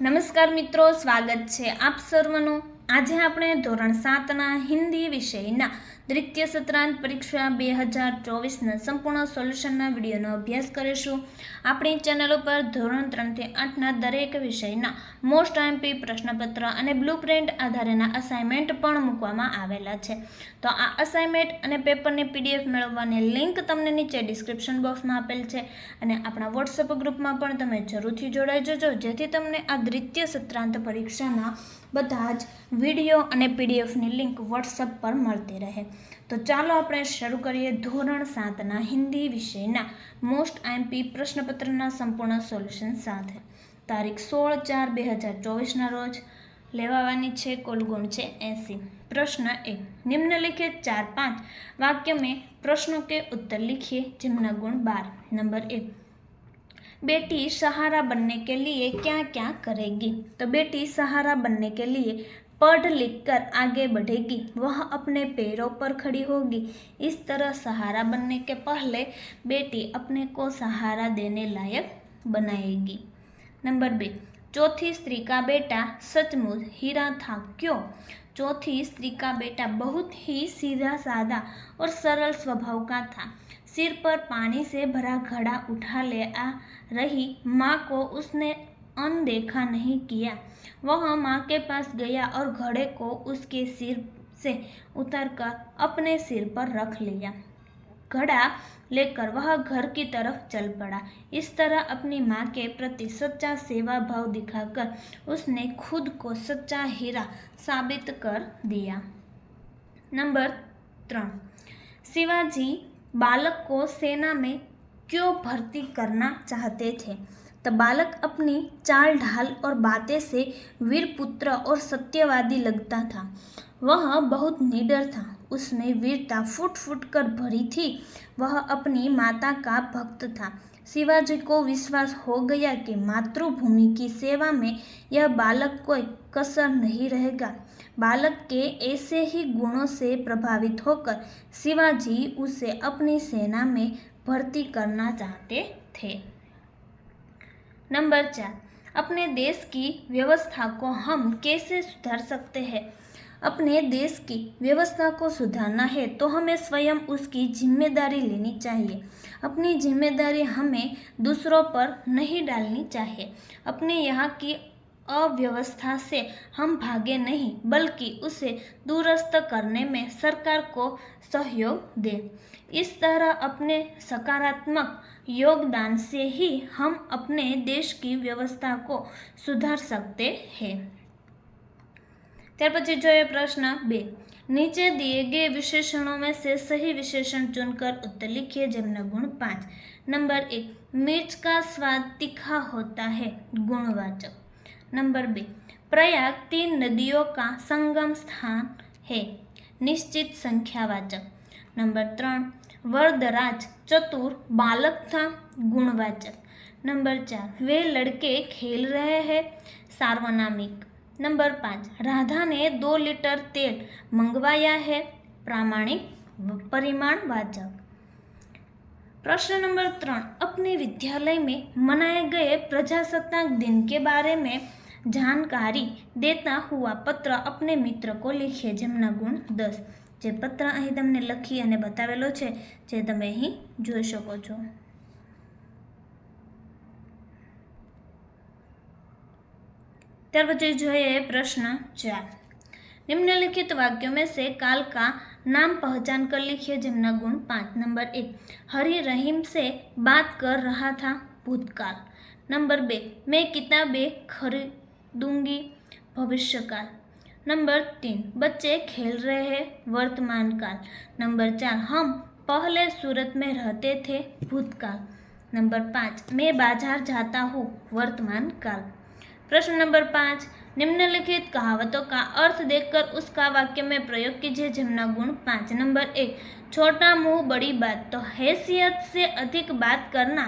નમસ્કાર મિત્રો સ્વાગત છે આપ સર્વનું. આજે આપણે ધોરણ સાતના હિન્દી વિષયના દ્વિતીય સત્રાંત પરીક્ષા બે હજાર ચોવીસના સંપૂર્ણ સોલ્યુશનના વિડીયોનો અભ્યાસ કરીશું. આપણી ચેનલ ઉપર ધોરણ ત્રણથી આઠના દરેક વિષયના મોસ્ટ એમપી પ્રશ્નપત્ર અને બ્લુ પ્રિન્ટ આધારેના અસાઇનમેન્ટ પણ મૂકવામાં આવેલા છે. તો આ અસાઇનમેન્ટ અને પેપરની પીડીએફ મેળવવાની લિંક તમને નીચે ડિસ્ક્રિપ્શન બોક્સમાં આપેલ છે અને આપણા વોટ્સઅપ ગ્રુપમાં પણ તમે જરૂરથી જોડાઈ જજો. જેથી તમને આ દ્વિતીય સત્રાંત પરીક્ષાના બધા જ વીડિયો અને પીડીએફની લિંક વોટ્સઅપ પર મળતી રહે. તો ચાલો આપણે શરૂ કરીએ ધોરણ સાતના હિન્દી વિષયના મોસ્ટ આઈમપી પ્રશ્નપત્રના સંપૂર્ણ સોલ્યુશન સાથે. તારીખ સોળ ચાર બે હજાર ચોવીસના રોજ લેવાવાની છે કુલ ગુણ છે એંસી. પ્રશ્ન એ, નિમ્નલિખિત ચાર પાંચ વાક્ય મેં પ્રશ્નો કે ઉત્તર લીખીએ, જેમના ગુણ બાર. નંબર એક बेटी सहारा बनने के लिए क्या क्या करेगी? तो बेटी सहारा बनने के लिए पढ़ लिख कर आगे बढ़ेगी। वह अपने पैरों पर खड़ी होगी। इस तरह सहारा बनने के पहले बेटी अपने को सहारा देने लायक बनाएगी। नंबर बी, चौथी स्त्री का बेटा सचमुच हीरा था। क्यों? चौथी स्त्री का बेटा बहुत ही सीधा साधा और सरल स्वभाव का था। सिर पर पानी से भरा घड़ा उठा ले आ रही माँ को उसने अनदेखा नहीं किया। वह माँ के पास गया और घड़े को उसके सिर से उतारकर अपने सिर पर रख लिया। घड़ा लेकर वह घर की तरफ़ चल पड़ा। इस तरह अपनी माँ के प्रति सच्चा सेवा भाव दिखाकर उसने खुद को सच्चा हीरा साबित कर दिया। नंबर त्रण, शिवाजी बालक को सेना में क्यों भर्ती करना चाहते थे? तो बालक अपनी चाल ढाल और बातें से वीर पुत्र और सत्यवादी लगता था। वह बहुत निडर था। उसमें वीरता फुट फुट कर भरी थी। वह अपनी माता का भक्त था। शिवाजी को विश्वास हो गया कि मातृभूमि की सेवा में यह बालक कोई कसर नहीं रहेगा। बालक के ऐसे ही गुणों से प्रभावित होकर शिवाजी उसे अपनी सेना में भर्ती करना चाहते थे। नंबर चार, अपने देश की व्यवस्था को हम कैसे सुधार सकते हैं? अपने देश की व्यवस्था को सुधारना है तो हमें स्वयं उसकी ज़िम्मेदारी लेनी चाहिए। अपनी ज़िम्मेदारी हमें दूसरों पर नहीं डालनी चाहिए। अपने यहाँ की अव्यवस्था से हम भागे नहीं बल्कि उसे दूरस्थ करने में सरकार को सहयोग दें इस तरह अपने सकारात्मक योगदान से ही हम अपने देश की व्यवस्था को सुधार सकते हैं ત્યાર પછી જોઈએ પ્રશ્ન બે नीचे दिए गए विशेषणों में से सही विशेषण चुनकर उत्तर लिखिए जमना गुण पाँच नंबर एक मिर्च का स्वाद तीखा होता है गुणवाचक नंबर बी, प्रयाग तीन नदियों का संगम स्थान है। निश्चित संख्यावाचक। नंबर त्रण, वरदराज चतुर बालक था, गुणवाचक। नंबर चार, वे लड़के खेल रहे हैं, सार्वनामिक। नंबर पाँच, राधा ने दो लीटर तेल मंगवाया है, प्रामाणिक परिमाणवाचक। प्रश्न नंबर त्रण अपने विद्यालय में मनाए गए प्रजासत्ताक दिन के बारे में जानकारी देता हुआ पत्र अपने मित्र को लिखिए જેમના ગુણ દસ જે પત્ર અહીં તમને લખી અને બતાવેલો છે જે તમે અહીં જોઈ શકો છો ત્યાર પછી જોઈએ प्रश्न चार निम्नलिखित वाक्यों में से काल का नाम पहचान कर लिखिए, जमना गुण पाँच, नंबर एक। हरी रहीम से बात कर रहा था भूतकाल। नंबर बे, मैं किताबें खरीदूँगी भविष्यकाल? नंबर तीन, बच्चे खेल रहे हैं वर्तमान काल। नंबर चार, हम पहले सूरत में रहते थे भूतकाल। नंबर पाँच, मैं बाज़ार जाता हूँ वर्तमान काल। प्रश्न नंबर पाँच, निम्नलिखित कहावतों का अर्थ देखकर उसका वाक्य में प्रयोग कीजिए, जमना गुण पाँच, नंबर एक, छोटा मुँह बड़ी बात तो हैसियत से अधिक बात करना,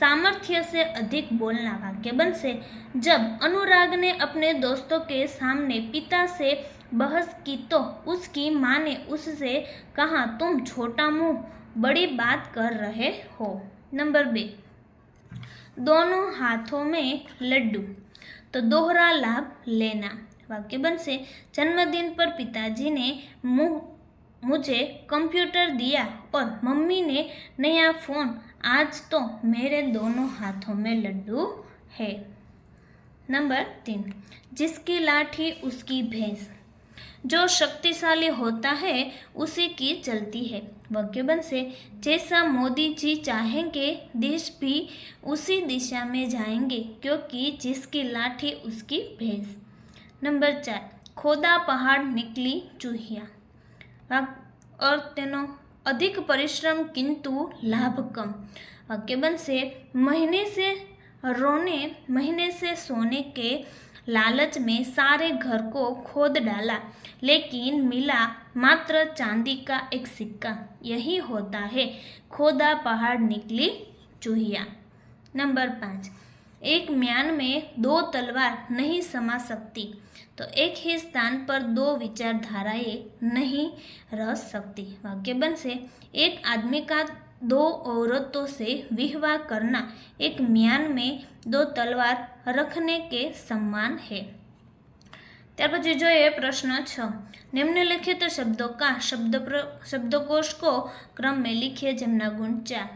सामर्थ्य से अधिक बोलना वाक्य बन से जब अनुराग ने अपने दोस्तों के सामने पिता से बहस की तो उसकी माँ ने उससे कहा, तुम छोटा मुँह बड़ी बात कर रहे हो। नंबर बे, दोनों हाथों में लड्डू। तो दोहरा लाभ लेना। वाक्य बनसे, जन्मदिन पर पिताजी ने मुँह, मुझे कंप्यूटर दिया और मम्मी ने नया फ़ोन। आज तो मेरे दोनों हाथों में लड्डू है। नंबर तीन, जिसकी लाठी उसकी भैंस। जो शक्तिशाली होता है उसी की चलती है वाक्य बन से जैसा मोदी जी चाहेंगे देश भी उसी दिशा में जाएंगे क्योंकि जिसकी लाठी उसकी भैंस नंबर चार खोदा पहाड़ निकली चूहिया વાક- और તેનો अधिक परिश्रम किंतु लाभ कम वाक्य बनसे महीने से रोने महीने से सोने के लालच में सारे घर को खोद डाला, लेकिन मिला मात्र चांदी का एक सिक्का। यही होता है, खोदा पहाड़ निकली चूहिया। नंबर पाँच। एक म्यान में दो तलवार नहीं समा सकती तो एक ही स्थान पर दो विचारधाराएँ नहीं रह सकती। वाक्य बन से एक आदमी का दो औरतों से विवाह करना एक म्यान में दो तलवार रखने के समान है ત્યાર પછી જોઈએ પ્રશ્ન છ નિમ્નલિખિત શબ્દો કા શબ્દ પ્ર શબ્દકોશ કો ક્રમ में लिखिए જેમના ગુણ ચાર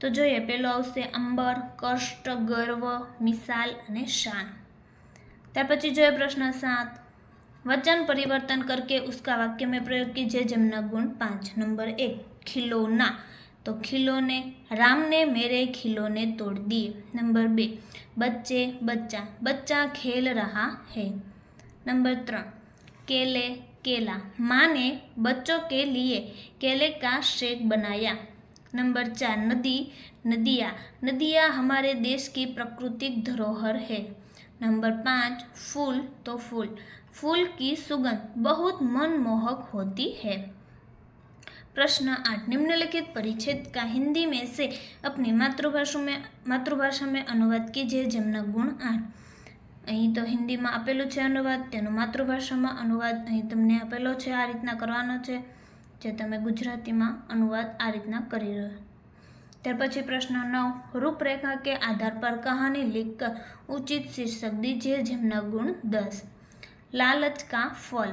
તો જોઈએ પેલો આવશે અંબર કષ્ટ ગર્વ મિસાલ અને શાન ત્યાર પછી જોઈએ પ્રશ્ન સાત वचन परिवर्तन करके उसका वाक्य में प्रयोग कीजिए जमना गुण पाँच नंबर एक खिलौना तो खिलौने, राम ने मेरे खिलौने तोड़ दिए। नंबर बे, बच्चे, बच्चा बच्चा खेल रहा है। नंबर तीन केले, केला, माँ ने बच्चों के लिए केले का शेक बनाया। नंबर चार, नदी, नदिया, नदियाँ हमारे देश की प्राकृतिक धरोहर है। नंबर पाँच, फूल तो फूल फूल की सुगंध बहुत मनमोहक होती है। प्रश्न आठ निम्नलिखित परिच्छेद का हिंदी में से अपनी मातृभाषा में मातृभाषा में अनुवाद कीजिए જેમના ગુણ આઠ અહીં તો હિન્દીમાં આપેલું છે અનુવાદ તેનો માતૃભાષામાં अनुवाद અહીં તમને આપેલો છે આ રીતના કરવાનો છે જે તમે ગુજરાતીમાં अनुवाद આ રીતના કરી રહ્યો ત્યાર પછી પ્રશ્ન નવ રૂપરેખા કે આધાર પર કહાની लिखकर उचित शीर्षक दीजिए જેમના ગુણ દસ લાલચ કા ફલ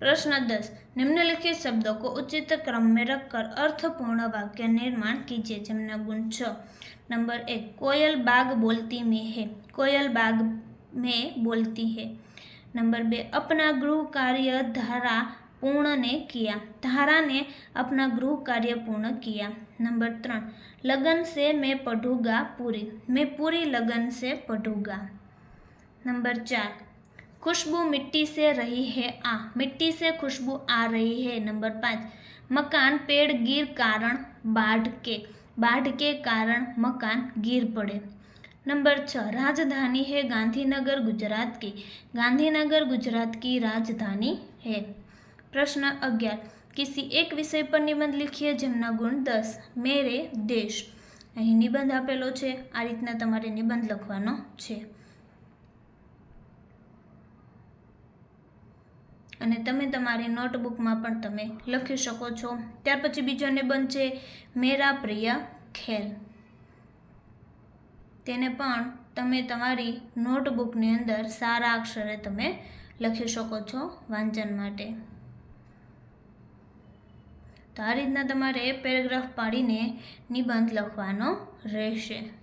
प्रश्न दस, निम्नलिखित शब्दों को उचित क्रम में रखकर अर्थपूर्ण वाक्य निर्माण कीजिए, जमना गुण छ। नंबर एक, कोयल बाग बोलती में है। कोयल बाग में बोलती है। नंबर बे, अपना गृह कार्य धारा पूर्ण ने किया। धारा ने अपना गृह कार्य पूर्ण किया। नंबर त्रण, लगन से मैं पढ़ूँगा पूरी। मैं पूरी लगन से पढ़ूँगा। नंबर चार खुशबू मिट्टी से रही है आ मिट्टी से खुशबू आ रही है नंबर पाँच मकान पेड़ गिर कारण बाढ़ के बाढ़ के कारण मकान गिर पड़े नंबर छः राजधानी है गांधीनगर गुजरात की गांधीनगर गुजरात की राजधानी है प्रश्न अग्यार किसी एक विषय पर निबंध लिखिए જેમના ગુણ દસ મેરે દેશ અહીં નિબંધ આપેલો છે આ રીતના તમારે નિબંધ લખવાનો છે અને તમે તમારી નોટબુકમાં પણ તમે લખી શકો છો. ત્યાર પછી બીજો નિબંધ છે, મેરા પ્રિય ખેલ. તેને પણ તમે તમારી નોટબુકની અંદર સારા અક્ષરે તમે લખી શકો છો વાંચન માટે. તો આ રીતના તમારે પેરેગ્રાફ પાડીને નિબંધ લખવાનો રહેશે.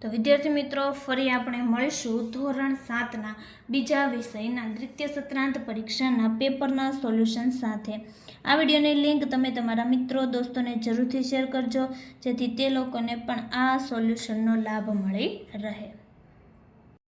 તો વિદ્યાર્થી મિત્રો, ફરી આપણે મળીશું ધોરણ સાતના બીજા વિષયના દ્વિતીય સત્રાંત પરીક્ષાના પેપરના સોલ્યુશન સાથે. આ વિડીયોની લિંક તમે તમારા મિત્રો, દોસ્તોને જરૂરથી શેર કરજો, જેથી તે લોકોને પણ આ સોલ્યુશનનો લાભ મળી રહે.